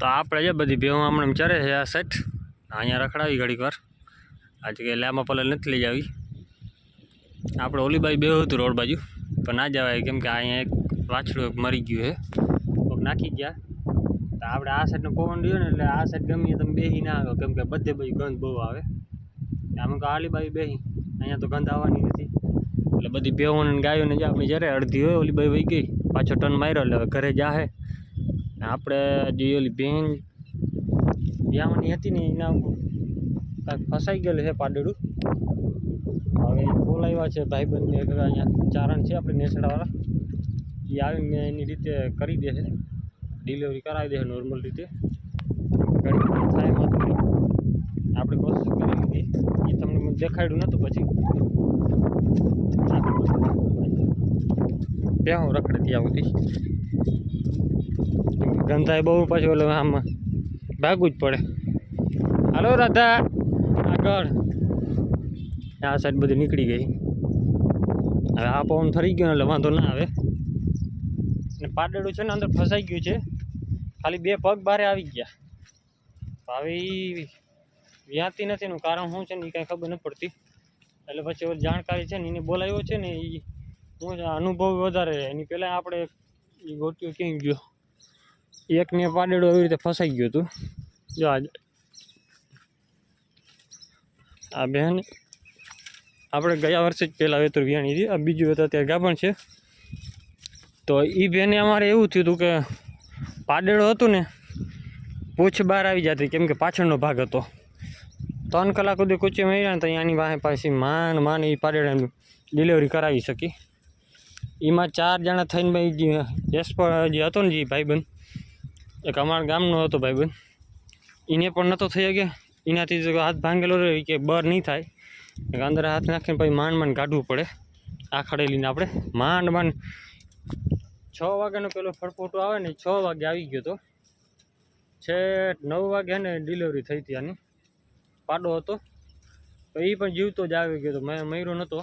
તો આપણે જે બધી ભેહું હમણાં ચરે છે આ સેટ અહીંયા રખડાવી ઘડીક વાર. આજે કે લાંબા પલર નથી લઈ જાવી આપણે ઓલી બાજુ બેહું હતું રોડ બાજુ, પણ ના જવાય કેમ કે અહીંયા એક વાછડું એક મરી ગયું છે. કોઈક નાખી ગયા. તો આપણે આ સાઈડનો પવન રહ્યો ને એટલે આ સાઈડ ગમીએ તમે બેહી ના આવે. કેમ કે બધે બાજુ ગંધ બહુ આવે. આમ કહો આલી બાજુ બેસી અહીંયા તો ગંધ આવવાની નથી. એટલે બધી ભેહોને ગાયોને જે આપણી જ્યારે અડધી હોય ઓલી બાજુ વહી ગઈ. પાછો ટર્ન માર્યો, એટલે હવે ઘરે જાહે. આપણે જે ઓલી બેન વ્યાવાની હતી ને એના કાંઈક ફસાઈ ગયેલું છે પાડેડું. હવે બોલાવ્યા છે ભાઈબંધને અહીંયા ચારણ છે આપણે નેસડાવાળા. એ આવીને એની રીતે કરી દે છે. ડિલિવરી કરાવી દે છે નોર્મલ રીતે. આપણે કોશિશ કરી લીધી. એ તમને મને દેખાડ્યું નહોતું પછી. ત્યાં હું રખડતી આવું ગંધાય બહુ પાછું ઓલો આમ ભાગવું જ પડે. હાલો રાધા, આગળ. આ સાઈડ બધી નીકળી ગઈ. હવે આ પવન ફરી ગયો એટલે વાંધો ના આવે. અને પાડેડું છે ને અંદર ફસાઈ ગયું છે. ખાલી બે પગ બારે આવી ગયા. હવે વ્યાતી નથી એનું કારણ શું છે ને એ કાંઈ ખબર નથી પડતી. એટલે પછી જાણકારી છે ને એને બોલાવ્યો છે ને એ છે અનુભવ વધારે એની પહેલાં આપણે એ ગોટ્યો ક્યાંય ગયો? એકને પાડેડું એવી રીતે ફસાઈ ગયું હતું. જો આજે આ બેન, આપણે ગયા વર્ષે જ પહેલાં વેતર વિયાણી હતી. આ બીજું વેતર અત્યારે ગાભણ છે. તો એ બેને અમારે એવું થયું હતું કે પાડેડો હતું ને, પૂછ બહાર આવી જતી, કેમ કે પાછળનો ભાગ હતો. ત્રણ કલાક સુધી કૂચી મળ્યા ને તો અહીંયાની પાસે પાછી માન માન એ પાડેડા ડિલિવરી કરાવી શકી. એમાં ચાર જણા થઈને ભાઈ જે પર જે હતો ને જે ભાઈબંધ એક અમારા ગામનો હતો ભાઈબંધ એને પણ નહોતો થઈ શકે. એનાથી હાથ ભાંગેલો રહ્યો કે બર નહીં થાય. અંદર હાથ નાખીને પછી માંડ માંડ કાઢવું પડે. આ ખડેલીને આપણે માંડ માંડ. છ વાગ્યાનો પેલો ફળફોટો આવે ને છ વાગે આવી ગયો તો. છે નવ વાગ્યા ને ડિલિવરી થઈ હતી આની. પાડો હતો. તો એ પણ જીવતો જ આવી ગયો હતો મેં મયરો નહોતો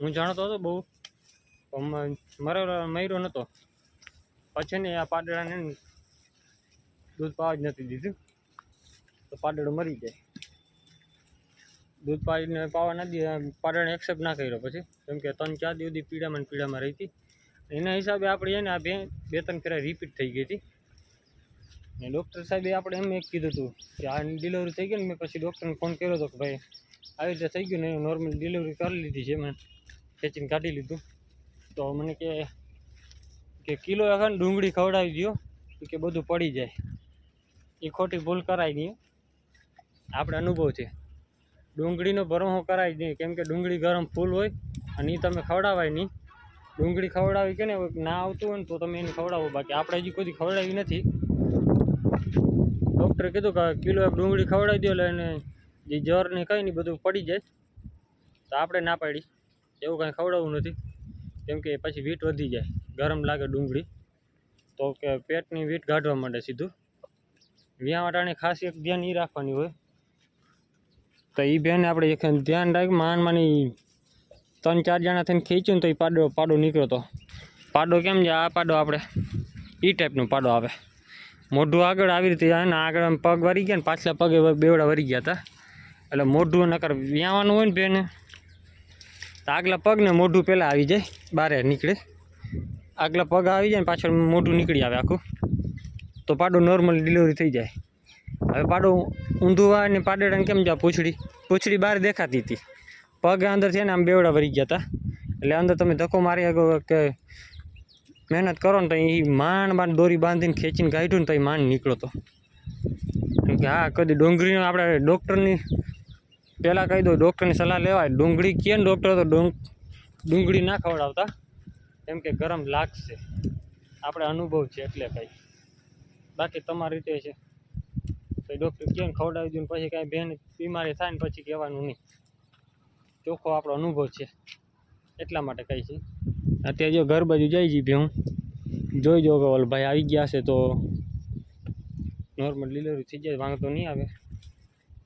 હું જાણતો હતો બહુ. પણ મારો મયરો નહોતો પછી ને આ પાડડાને દૂધ પાવા જ નથી દીધું. તો પાડડો મરી જાય. દૂધ પાડીને પાવા ના દીધા. પાડણ એક્સેપ્ટ ના કર્યો પછી. કેમ કે ત્રણ ચાર દિવસ પીડામાં પીડામાં રહી હતી. એના હિસાબે આપણે એને આ બે બે ત્રણ ફેરા રિપીટ થઈ ગઈ હતી. ને ડૉક્ટર સાહેબે આપણે એમ એક કીધું હતું કે આ ડિલિવરી થઈ ગઈ ને મેં પછી ડૉક્ટરને ફોન કર્યો હતો કે ભાઈ, આવી રીતે થઈ ગયું ને નોર્મલ ડિલિવરી કરી લીધી છે મેં. ખેંચીને કાઢી લીધું. તો મને કે કે કિલો અગર ડુંગળી ખવડાવી દો કે બધું પડી જાય. એ ખોટી ભૂલ કરાય નહીં. આપણે અનુભવ છે. ડુંગળીનો ભરમો જ નહીં. કેમ કે ડુંગળી ગરમ ફૂલ હોય અને એ તમે ખવડાવાય નહીં. ડુંગળી ખવડાવી કે ને ના આવતું હોય ને તો તમે એને ખવડાવો. બાકી આપણે હજી કોઈ ખવડાવી નથી. ડૉક્ટરે કીધું કે કિલો એક ડુંગળી ખવડાવી દો એટલે એને જે જર ને કંઈ નહીં બધું પડી જાય. તો આપણે ના પાડી. એવું કાંઈ ખવડાવવું નથી. કેમ કે પછી વીટ વધી જાય. ગરમ લાગે ડુંગળી. તો કે પેટની વીટ કાઢવા માંડે સીધું. વ્યાં વાટાણે ખાસ એક ધ્યાન એ રાખવાની હોય. તો એ બેન આપણે એક ધ્યાન રાખ માન માની ત્રણ ચાર જણા થઈને ખેંચ્યું ને તો એ પાડો પાડો નીકળ્યો તો. પાડો કેમ છે? આ પાડો આપણે. એ ટાઈપનો પાડો આવે. મોઢું આગળ આવી રીતે ને આગળ પગ વરી ગયા ને પાછલા પગે બેવડા વરી ગયા હતા. એટલે મોઢું નકર વ્યાવાનું હોય ને બેને, તો આગલા પગને મોઢું પહેલાં આવી જાય, બારે નીકળે. આગલા પગ આવી જાય ને પાછળ મોઢું નીકળી આવે આખું. તો પાડો નોર્મલ ડિલિવરી થઈ જાય. હવે પાડો ઊંધું આવે ને પાડેડાને કેમ જાય? પૂછડી. પૂછડી બહાર દેખાતી હતી. પગ અંદર છે ને આમ બેવડા ભરી ગયા હતા. એટલે અંદર તમે ધક્કો મારી શકો કે મહેનત કરો ને તો એ માંડ માંડ દોરી બાંધીને ખેંચીને કાઢ્યું ને તો એ માંડ નીકળો તો. કે હા કદી ડુંગળીનો આપણે ડૉક્ટરની પહેલાં કહી દો ડૉક્ટરની સલાહ લેવાય. ડુંગળી કેમ ડૉક્ટર તો ડુંગ, ડુંગળી ના ખવડાવતા. કેમ કે ગરમ લાગશે. આપણે અનુભવ છે એટલે કંઈ બાકી તમારી રીતે છે. તો ડૉક્ટર કહે ને ખવડાવી દઉં પછી કાંઈ બેન બીમારી થાય ને પછી કહેવાનું નહીં. ચોખ્ખો આપણો અનુભવ છે. એટલા માટે કહી છે. અત્યારે જો ઘર બાજુ જાય છે ભેહું જોઈ જો કે ભાઈ આવી ગયા છે તો નોર્મલ ડિલિવરી થઈ જાય, વાંધો નહીં આવે.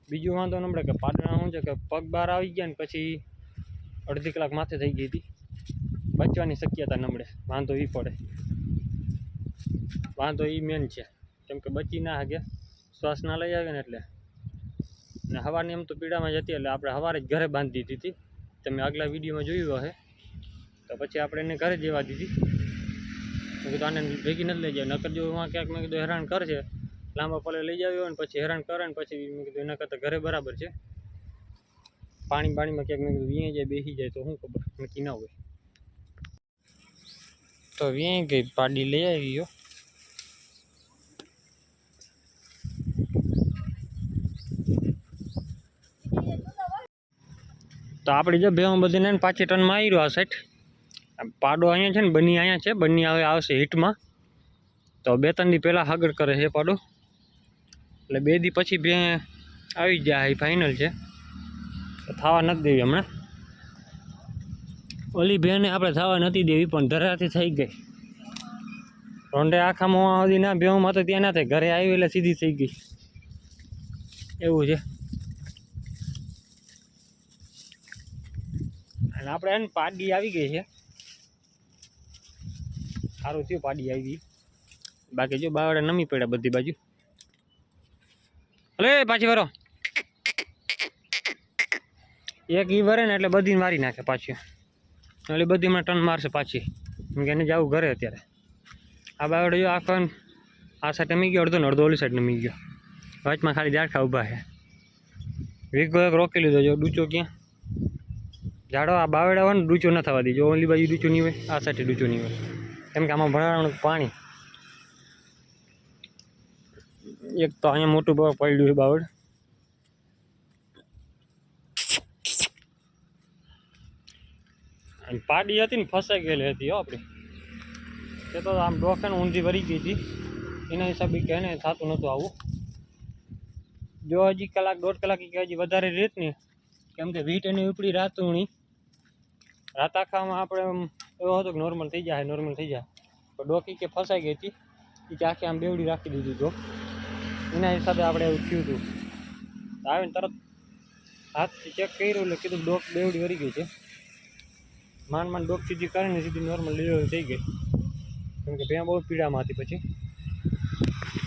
બીજું વાંધો નમડે કે પાટણા શું છે કે પગ બહાર આવી ગયા ને પછી અડધી કલાક માથે થઈ ગઈ હતી. બચવાની શક્યતા નમડે વાંધો એ પડે. વાંધો એ મેન છે. કેમ કે બચી ના શકે શ્વાસ ના લઈ આવે ને એટલે. ને હવાની એમ તો પીડામાં જતી એટલે આપણે સવારે જ ઘરે બાંધી દીધી હતી. તમે આગલા વિડીયોમાં જોયું હશે. તો પછી આપણે એને ઘરે જવા દીધી. મેં કીધું આને ભેગી નથી લઈ જાય નકર જો એમાં ક્યાંક મેં કીધું હેરાન કરશે. લાંબા પલે લઈ જાવી હોય ને પછી હેરાન કરે ને પછી મેં કીધું એના કરતાં ઘરે બરાબર છે. પાણી પાણીમાં ક્યાંક મેં કીધું વીએ જાય, બેસી જાય તો શું ખબર? નક્કી ના હોય. તો વીએ ગઈ, પાડી લઈ આવી ગયો. તો આપણી જો બેમાં બધીને પાછી ટનમાં માર્યો આ સાઈડ આમ પાડો અહીંયા છે ને, બની અહીંયા છે, બની હવે આવશે હિટમાં. તો બે ત્રણ દી પહેલાં આગળ કરે છે પાડો. એટલે બે દી પછી બે આવી જાય એ ફાઇનલ છે. થવા નથી દેવી હમણાં. ઓલી બેને આપણે થવા નથી દેવી, પણ ધરાથી થઈ ગઈ. રોંડે આખામાં સુધી ના બેમાં તો ત્યાં ના થાય, ઘરે આવી એટલે સીધી થઈ ગઈ. એવું છે. અને આપણે એને પાડી આવી ગઈ છે. સારું થયું પાડી આવી. બાકી જો બાવડે નમી પડ્યા બધી બાજુ. અલે પાછી વરો. એક ઈ વરે ને એટલે બધી મારી નાખે પાછી. એટલે બધી હમણાં ટન મારશે પાછી. કેમ કે એને જવું ઘરે અત્યારે. આ બાવડે જો આખો આ સાઈડ નમી ગયો, અડધો ને અડધો ઓલી સાઈડ નમી ગયો. વચમાં ખાલી જાડખા ઊભા છે. વીઘો એક રોકી લીધો જો ડૂચો ક્યાં? ઝાડો આ બાવડા હોય ને ડૂચો ન થવા દેજો. ઓલી બાજુ ડૂચો નહીં હોય, આ સાઈડે ડૂચો નહીં હોય. કેમ કે આમાં ભરાવાનું પાણી. એક તો અહીંયા મોટું ભાવ પડ્યું છે બાવડ અને પાડી હતી ને ફસાઈ ગયેલી હતી હો આપણી તે તો આમ ડોખાને ઊંધી ભરી ગઈ હતી. એના હિસાબે કે એને થતું નહોતું આવું. જો હજી કલાક, દોઢ કલાક કે હજી વધારે રીત ને કેમ કે વીટ એની ઉપડી રાતુણી. રાત આખામાં આપણે આમ એવો હતો કે નોર્મલ થઈ જાય નોર્મલ થઈ જાય. પણ ડોકી કે ફસાઈ ગઈ હતી, એ કે આખી આમ બેવડી રાખી દીધી તો એના હિસાબે આપણે એવું થયું હતું. આવીને તરત હાથથી ચેક કર્યું એટલે કીધું ડોક બેવડી વરી ગઈ છે. માંડ માંડ ડોક સીધી કરીને સીધી નોર્મલ ડિલિવરી થઈ ગઈ. કેમ કે ભેં બહુ પીડામાં હતી પછી.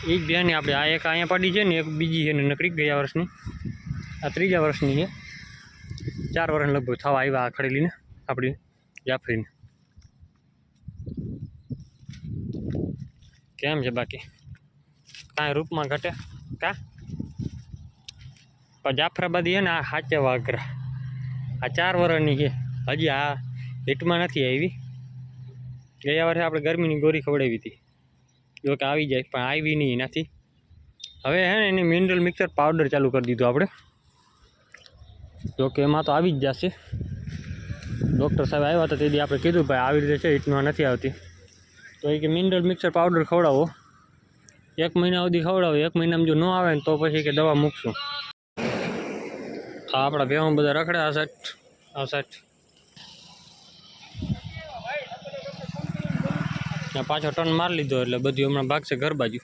એ જ બેની આપણે આ એક અહીંયા પાડી છે ને, એક બીજી છે ને, નકરી ગયા વર્ષની. આ ત્રીજા વર્ષની છે. ચાર વર્ષ લગભગ થવા આવ્યા આ ખડેલીને. આપણી જાફરીને કેમ છે બાકી? કાંઈ રૂપમાં ઘટે? કા? પણ જાફરાબાદી છે ને આ સાચે વાઘરા આ ચાર વર્ષની છે. હજી આ હીટમાં નથી આવી. ગયા વર્ષે આપણે ગરમીની ગોરી ખવડાવી હતી. જો કે આવી જાય, પણ આવી નહીં એનાથી હવે હે ને એની મિનરલ મિક્સર પાવડર ચાલુ કરી દીધું આપણે. જો કે એમાં તો આવી જ જશે. ડૉક્ટર સાહેબ આવ્યા હતા, તેથી આપણે કીધું ભાઈ આવી રીતે છે હિટમાં નથી આવતી. તો એ કે મિનરલ મિક્સર પાવડર ખવડાવો. એક મહિના સુધી ખવડાવો, એક મહિનામાં જો ન આવે ને તો પછી કે દવા મૂકશું. આ આપણા ભેહું બધા રખડે આ સેટ આ સેટ પાછો ટર્ન મારી લીધો એટલે બધું હમણાં ભાગશે ઘર બાજુ.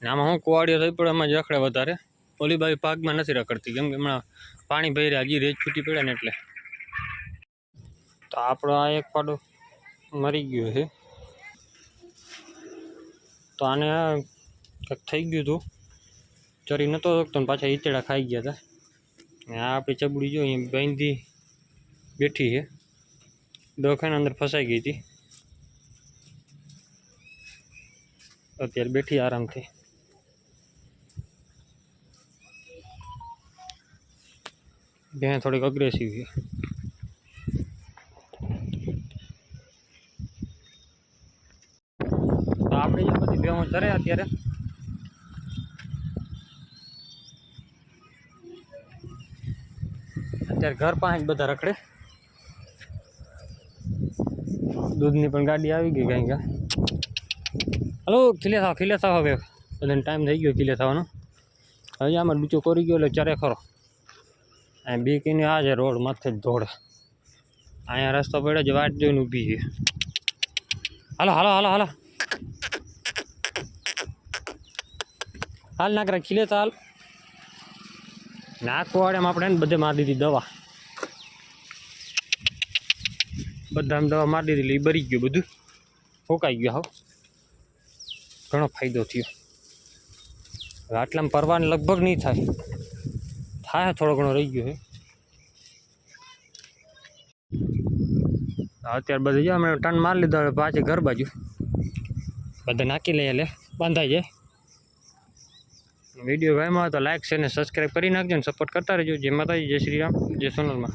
ને આમાં હું કુવાડીઓ થઈ પડે એમાં જ રખડે વધારે. ઓલી બાજુ ભાગમાં નથી રખડતી, કેમ કે હમણાં પાણી ભર્યા, હજી રેજ છૂટી પડે ને એટલે. તો આપણો આ એક પાડો મરી ગયો છે. તો આને કંઈક થઈ ગયું હતું. ચરી નહોતો શકતો ને પાછા ઈચડા ખાઈ ગયા હતા ને આ આપણી ચબડી જો અહીંયા બાંધી બેઠી છે. દવાખાના અંદર ફસાઈ ગઈ હતી. અત્યારે બેઠી આરામથી. ભેં થોડીક અગ્રેસિવ છે તો આપણે જે બધી ભેહો ચરે અત્યારે. અત્યારે ઘર પાસે બધા રખડે. દૂધની પણ ગાડી આવી ગઈ કાંઈ કાં હલો ખીલે થાવ ખીલે થાવ હવે. બધાને ટાઈમ થઈ ગયો ખીલે થવાનો હજી આમાં ડૂચો કોરી ગયો એટલે ચરે ખરો. અહીં બીકીને આ છે રોડ માથે જ દોડે અહીંયા રસ્તો પડ્યો જ વાટ જોઈને ઊભી છે. હાલો હાલો હાલો હાલો. હાલ નાખ રાખી લે હાલ. નાખવાડે આપણે બધે મારી દીધી દવા. બધામાં દવા મારી દીધી, એટલે બરી ગયું બધું. ફોકાઈ ગયું હાવ ઘણો ફાયદો થયો. હવે આટલામાં પરવાને લગભગ નહીં થાય. થાય થોડો ઘણો, રહી ગયો છે. અત્યારે બધું જો અમે ટન મારી લીધો, હવે પાછી ઘર બાજુ. બધા નાખી લઈએ એટલે બાંધાઈ જાય. વીડિયો ગમ્યો તો લાઈક છે ને સબસ્ક્રાઈબ કરી નાખજો અને સપોર્ટ કરતા રહેજો. જય માતાજી, જય શ્રી રામ, જય સોનલમાં.